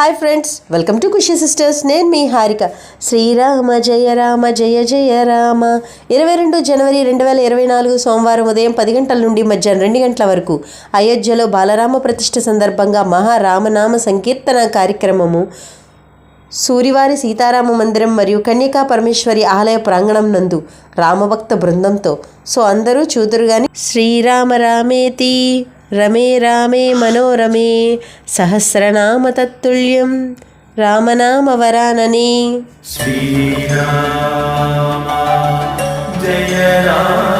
Hi friends welcome to Khushi sisters. నేను మీ హారిక. శ్రీరామ జయ రామ జయ జయ రామ. ఇరవై రెండు జనవరి రెండు వేల ఇరవై నాలుగు సోమవారం ఉదయం పది గంటల నుండి మధ్యాహ్నం రెండు గంటల వరకు అయోధ్యలో బాలరామ ప్రతిష్ఠ సందర్భంగా మహారామనామ సంకీర్తన కార్యక్రమము సూరివారి సీతారామ మందిరం మరియు కన్యకా పరమేశ్వరి ఆలయ ప్రాంగణం నందు రామభక్త బృందంతో. సో అందరూ చూదురుగాని శ్రీరామ రామేతి. రమే రామే మనోరమే సహస్రనామ తత్తుల్యం రామనామ వరానని. శ్రీరామ జయ రామ.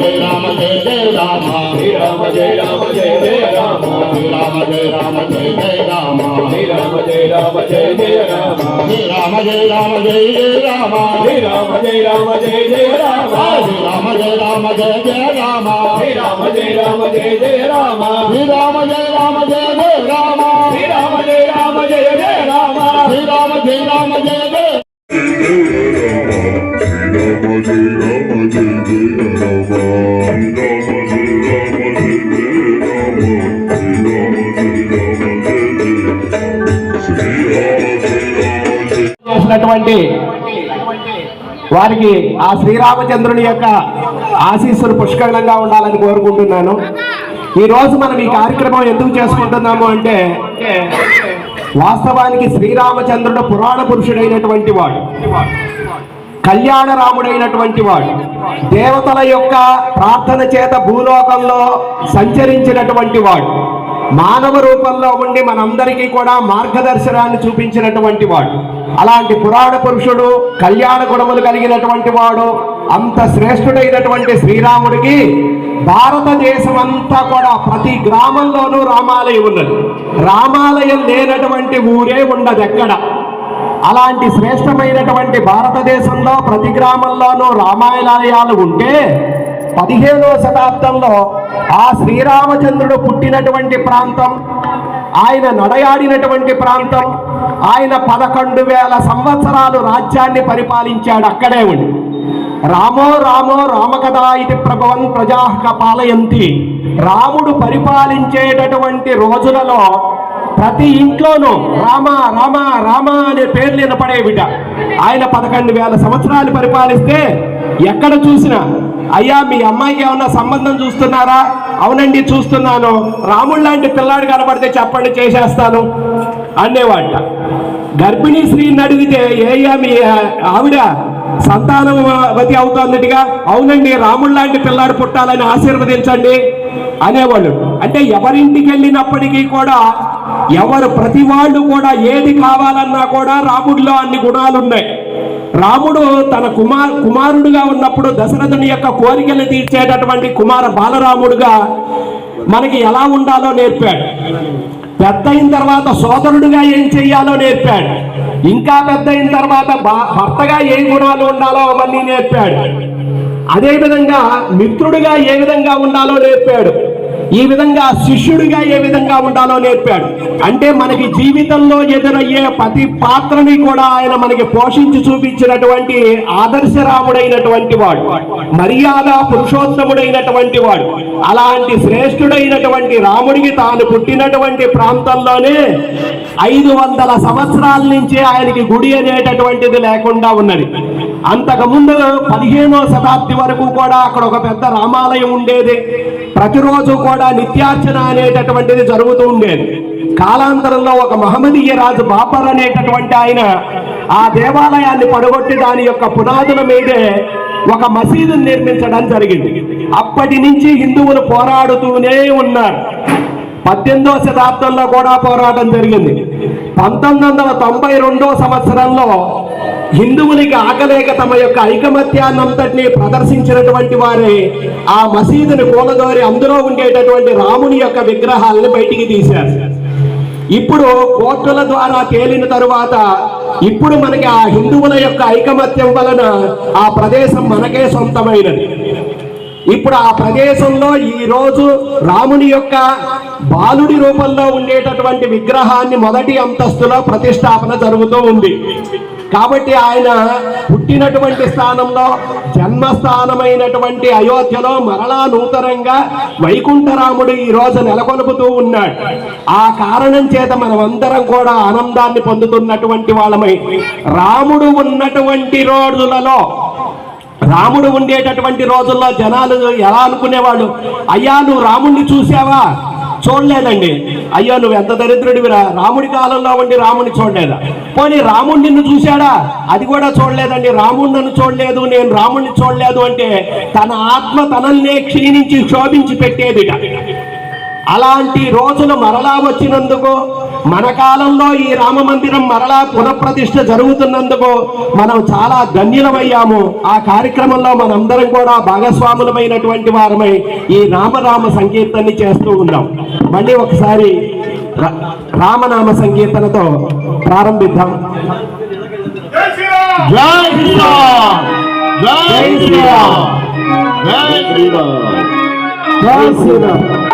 జయ రామ జయ జయ రామ రామ జయ రామ జయ జయ రామ రామ జయ రామ జయ జయ రామ రామ జయ రామ జయ జయ రామ రామ జయ రామ జయ జయ రామ రామ జయ రామ జయ జయ రామ రామ జయ రామ జయ జయ రామ రామ జయ రామ జయ జయ రామ రామ జయ రామ జయ జయ రామ రామ జయ రామ జయ జయ రామ శ్రీరామ జయ రామ జయ జయ ఉన్నటువంటి వారికి ఆ శ్రీరామచంద్రుని యొక్క ఆశీస్సులు పుష్కలంగా ఉండాలని కోరుకుంటున్నాను. ఈ రోజు మనం ఈ కార్యక్రమం ఎందుకు చేసుకుంటున్నాము అంటే వాస్తవానికి శ్రీరామచంద్రుడు పురాణ పురుషుడైనటువంటి వాడు కళ్యాణ రాముడైనటువంటి వాడు దేవతల యొక్క ప్రార్థన చేత భూలోకంలో సంచరించినటువంటి వాడు మానవ రూపంలో ఉండి మనందరికీ కూడా మార్గదర్శనాన్ని చూపించినటువంటి వాడు. అలాంటి పురాణ పురుషుడు కళ్యాణ గుణములు కలిగినటువంటి వాడు అంత శ్రేష్ఠుడైనటువంటి శ్రీరాముడికి భారతదేశం అంతా కూడా ప్రతి గ్రామంలోనూ రామాలయం ఉన్నది. రామాలయం లేనటువంటి ఊరే ఉండదు ఎక్కడ అలాంటి శ్రేష్టమైనటువంటి భారతదేశంలో ప్రతి గ్రామంలోనూ రామాయణాలయాలు ఉంటే పదిహేనవ శతాబ్దంలో ఆ శ్రీరామచంద్రుడు పుట్టినటువంటి ప్రాంతం ఆయన నడయాడినటువంటి ప్రాంతం ఆయన పదకొండు వేల సంవత్సరాలు రాజ్యాన్ని పరిపాలించాడు అక్కడే ఉండి. రామో రామో రామకథా ఇది ప్రభవన్ ప్రజాహక పాలయంతి. రాముడు పరిపాలించేటటువంటి రోజులలో ప్రతి ఇంట్లోనూ రామ రామ రామ అనే పేర్లు వినపడేవిట ఆయన పదకొండు వేల సంవత్సరాలు పరిపాలిస్తే ఎక్కడ చూసినా అయ్యా మీ అమ్మాయికి ఏమన్నా సంబంధం చూస్తున్నారా? అవునండి చూస్తున్నాను. రాముడు లాంటి పిల్లాడు కనబడితే చెప్పండి చేసేస్తాను. అనేవాట గర్భిణీ స్త్రీని అడిగితే ఏయ్యా మీ ఆవిడ సంతానవతి అవుతున్నట్టుగా అవునండి రాముడు లాంటి పిల్లాడు పుట్టాలని ఆశీర్వదించండి. అనేవాళ్ళు. అంటే ఎవరింటికి వెళ్ళినప్పటికీ కూడా ఎవరు ప్రతి వాళ్ళు కూడా ఏది కావాలన్నా కూడా రాముడిలో అన్ని గుణాలు ఉన్నాయి. రాముడు తన కుమార్ కుమారుడుగా ఉన్నప్పుడు దశరథుని యొక్క కోరికలు తీర్చేటటువంటి కుమార బాలరాముడుగా మనకి ఎలా ఉండాలో నేర్పాడు. పెద్ద అయిన తర్వాత సోదరుడుగా ఏం చెయ్యాలో నేర్పాడు. ఇంకా పెద్ద అయిన తర్వాత భా- భర్తగా ఏ గుణాలు ఉండాలో అవన్నీ నేర్పాడు. అదే విధంగా మిత్రుడిగా ఏ విధంగా ఉండాలో నేర్పాడు. ఈ విధంగా శిష్యుడిగా ఏ విధంగా ఉండాలో నేర్పాడు. అంటే మనకి జీవితంలో ఎదురయ్యే ప్రతి పాత్రని కూడా ఆయన మనకి పోషించి చూపించినటువంటి ఆదర్శరాముడైనటువంటి వాడు మర్యాద పురుషోత్తముడైనటువంటి వాడు. అలాంటి శ్రేష్ఠుడైనటువంటి రాముడికి తాను పుట్టినటువంటి ప్రాంతంలోనే ఐదు వందల సంవత్సరాల నుంచి ఆయనకి గుడి అనేటటువంటిది లేకుండా ఉన్నది. అంతకు ముందు పదిహేనో శతాబ్ది వరకు కూడా అక్కడ ఒక పెద్ద రామాలయం ఉండేది. ప్రతిరోజు కూడా నిత్యార్చన అనేటటువంటిది జరుగుతూ ఉండేది. కాలాంతరంలో ఒక మహమ్మదీయ రాజు బాపర్ అనేటటువంటి ఆయన ఆ దేవాలయాన్ని పడగొట్టి దాని యొక్క పునాదుల మీదే ఒక మసీదును నిర్మించడం జరిగింది. అప్పటి నుంచి హిందువులు పోరాడుతూనే ఉన్నారు. పద్దెనిమిదో శతాబ్దంలో కూడా పోరాటం జరిగింది. పంతొమ్మిది వందల తొంభై రెండో సంవత్సరంలో హిందువులకి ఆకలేక తమ యొక్క ఐకమత్యాన్నంతటినీ ప్రదర్శించినటువంటి వారే ఆ మసీదుని కూలదోరి అందులో ఉండేటటువంటి రాముని యొక్క విగ్రహాలను బయటికి తీశారు. ఇప్పుడు కోర్టుల ద్వారా తేలిన తరువాత ఇప్పుడు మనకి ఆ హిందువుల యొక్క ఐకమత్యం వలన ఆ ప్రదేశం మనకే సొంతమైనది. ఇప్పుడు ఆ ప్రదేశంలో ఈ రోజు రాముని యొక్క బాలుడి రూపంలో ఉండేటటువంటి విగ్రహాన్ని మొదటి అంతస్తులో ప్రతిష్టాపన జరుగుతూ ఉంది. కాబట్టి ఆయన పుట్టినటువంటి స్థానంలో జన్మస్థానమైనటువంటి అయోధ్యలో మరలా నూతనంగా వైకుంఠరాముడు ఈ రోజు నెలకొల్పుతూ ఉన్నాడు. ఆ కారణం చేత మనమందరం కూడా ఆనందాన్ని పొందుతున్నటువంటి వాళ్ళమై రాముడు ఉన్నటువంటి రోజులలో రాముడు ఉండేటటువంటి రోజుల్లో జనాలు ఎలా అనుకునేవాడు అయ్యా నువ్వు రాముణ్ణి చూసావా చూడలేదండి. అయ్యో నువ్వు ఎంత దరిద్రుడివిరా? రాముడి కాలంలో ఉండి రాముడిని చూడలేదా? పోనీ రాముడు నిన్ను చూశాడా? అది కూడా చూడలేదండి. రాముడు నన్ను చూడలేదు నేను రాముడిని చూడలేదు అంటే తన ఆత్మ తనల్నే క్షీణించి శోభించి పెట్టేదిట. అలాంటి రోజులు మరలా వచ్చినందుకు మన కాలంలో ఈ రామ మందిరం మరలా పునఃప్రతిష్ఠ జరుగుతున్నందుకు మనం చాలా ధన్యులమయ్యాము ఆ కార్యక్రమంలో మనందరం కూడా భాగస్వాములమైనటువంటి వారమై ఈ రామరామ సంకీర్తనని చేస్తూ ఉన్నాం. మళ్ళీ ఒకసారి రా- రామనామ సంకీర్తనతో ప్రారంభిద్దాం. జై శ్రీరామ్! జై శ్రీరామ్! జై శ్రీరామ్! జై శ్రీరామ్!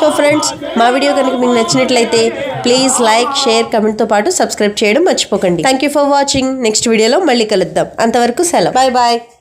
సో ఫ్రెండ్స్ మా వీడియో కనుక మీకు నచ్చినట్లయితే ప్లీజ్ లైక్ షేర్ కమెంట్తో పాటు సబ్స్క్రైబ్ చేయడం మర్చిపోకండి. Thank you for watching next వీడియోలో మళ్ళీ కలుద్దాం. అంతవరకు సెలవు. Bye bye